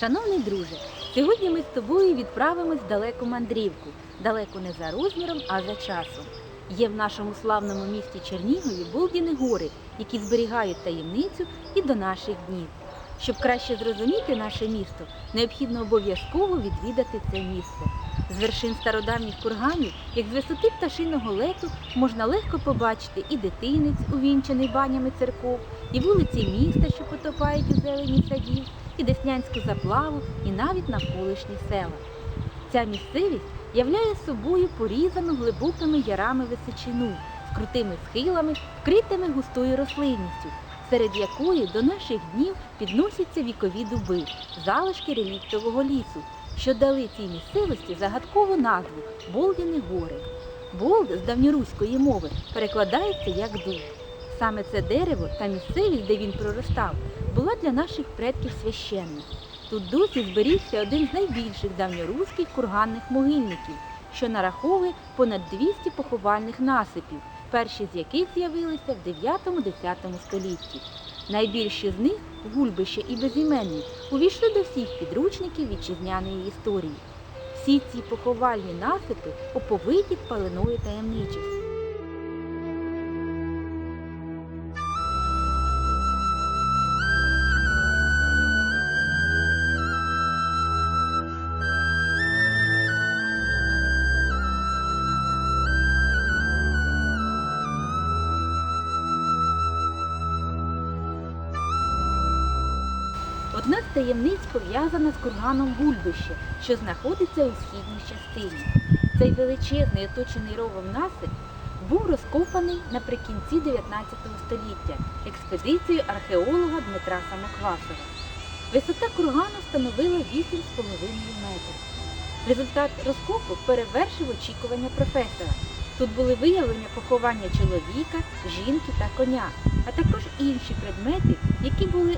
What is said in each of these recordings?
Шановний друже, сьогодні ми з тобою відправимось в далеку мандрівку, далеко не за розміром, а за часом. Є в нашому славному місті Чернігові Болдіни гори, які зберігають таємницю і до наших днів. Щоб краще зрозуміти наше місто, необхідно обов'язково відвідати це місце. З вершин стародавніх курганів, як з висоти пташиного лету, можна легко побачити і дитинець, увінчаний банями церков, і вулиці міста, що потопають у зелені садів, і Деснянську заплаву, і навіть навколишні села. Ця місцевість являє собою порізану глибокими ярами височину з крутими схилами, вкритими густою рослинністю, серед якої до наших днів підносяться вікові дуби, залишки реліктового лісу, що дали цій місцевості загадкову назву Болдіни гори. Болд з давньоруської мови перекладається як дуб. Саме це дерево та місцевість, де він проростав, була для наших предків священна. Тут досі зберігся один з найбільших давньоруських курганних могильників, що нараховує понад 200 поховальних насипів, перші з яких з'явилися в 9-10 столітті. Найбільші з них гульбище і безіменні, увійшли до всіх підручників вітчизняної історії. Всі ці поховальні насипи оповиті паленою таємничістю. Таємниць пов'язана з курганом Гульбище, що знаходиться у східній частині. Цей величезний оточений ровом насип був розкопаний наприкінці 19 століття експедицією археолога Дмитра Самоквасова. Висота кургану становила 8,5 метрів. Результат розкопу перевершив очікування професора. Тут були виявлення поховання чоловіка, жінки та коня, а також інші предмети, які були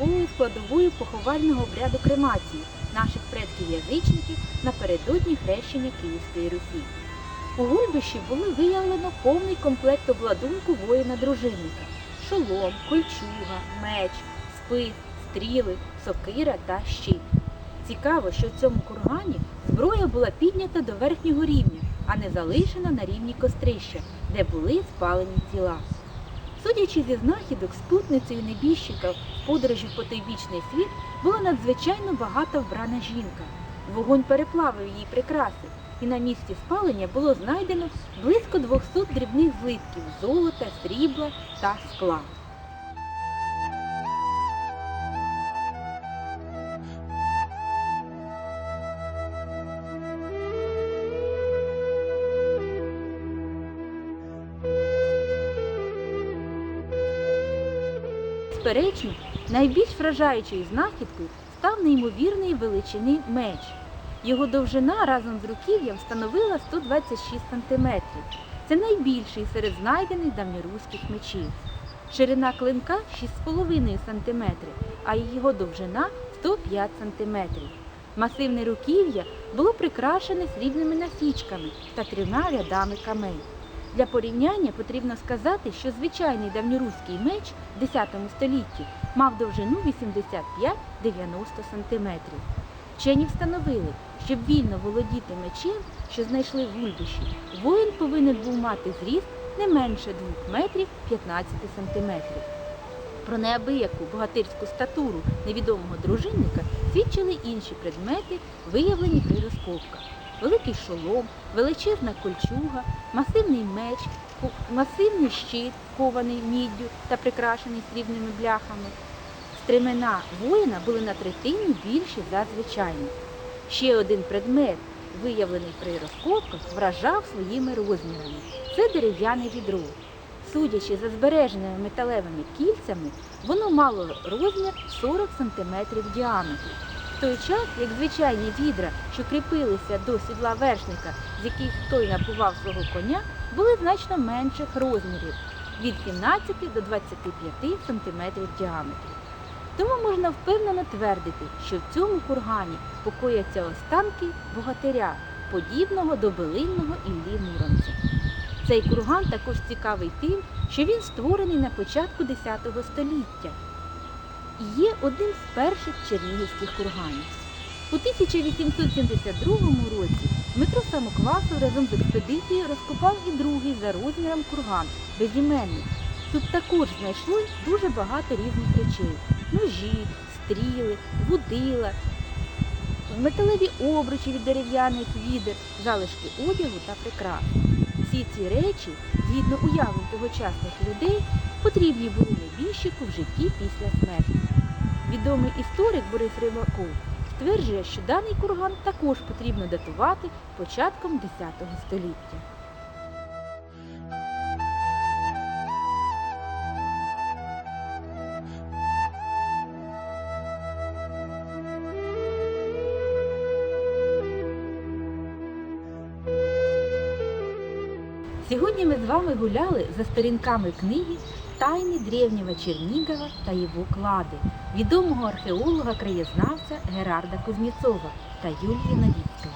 обов'язковою складовою поховального обряду кремації наших предків-язичників напередодні хрещення Київської Русі. У Гульбищі було виявлено повний комплект обладунку воїна-дружинника – шолом, кольчуга, меч, спис, стріли, сокира та щит. Цікаво, що в цьому кургані зброя була піднята до верхнього рівня, а не залишена на рівні кострища, де були спалені тіла. Судячи зі знахідок, спутницею небіжчика в подорожі в потойбічний світ була надзвичайно багато вбрана жінка. Вогонь переплавив її прикраси, і на місці спалення було знайдено близько 200 дрібних злитків золота, срібла та скла. Безперечно, найбільш вражаючою знахідкою став неймовірної величини меч. Його довжина разом з руків'ям становила 126 см. Це найбільший серед знайдених давньоруських мечів. Ширина клинка 6,5 см, а його довжина 105 см. Масивне руків'я було прикрашене срібними насічками та трьома рядами камень. Для порівняння потрібно сказати, що звичайний давньоруський меч в X столітті мав довжину 85-90 см. Вчені встановили, щоб вільно володіти мечем, що знайшли в Гульбиші, воїн повинен був мати зріст не менше 2 метрів 15 сантиметрів. Про неабияку богатирську статуру невідомого дружинника свідчили інші предмети, виявлені при розкопках. Великий шолом, величезна кольчуга, масивний меч, масивний щит, кований міддю та прикрашений срібними бляхами. Стремена воїна були на третину більші за звичайні. Ще один предмет, виявлений при розкопках, вражав своїми розмірами. Це дерев'яне відро. Судячи за збереженими металевими кільцями, воно мало розмір 40 см в діаметрі. В той час, як звичайні відра, що кріпилися до сідла вершника, з яких той напував свого коня, були значно менших розмірів від 17 до 25 см в діаметрі. Тому можна впевнено твердити, що в цьому кургані покояться останки богатиря, подібного до Белинного Іллі Муромця. Цей курган також цікавий тим, що він створений на початку X століття. Є одним з перших чернігівських курганів. У 1872 році Дмитро Самоквасов разом з експедицією розкопав і другий за розміром курган безіменний. Тут також знайшли дуже багато різних речей: ножі, стріли, вудила, металеві обручі від дерев'яних відер, залишки одягу та прикрас. Всі ці речі, згідно уявлень тогочасних людей, потрібні були небіжчику в житті після смерті. Відомий історик Борис Рибаков стверджує, що даний курган також потрібно датувати початком X століття. Сьогодні ми з вами гуляли за сторінками книги Тайни древнього Чернігова та його клади відомого археолога краєзнавця Герарда Кузнєцова та Юлії Новіцької.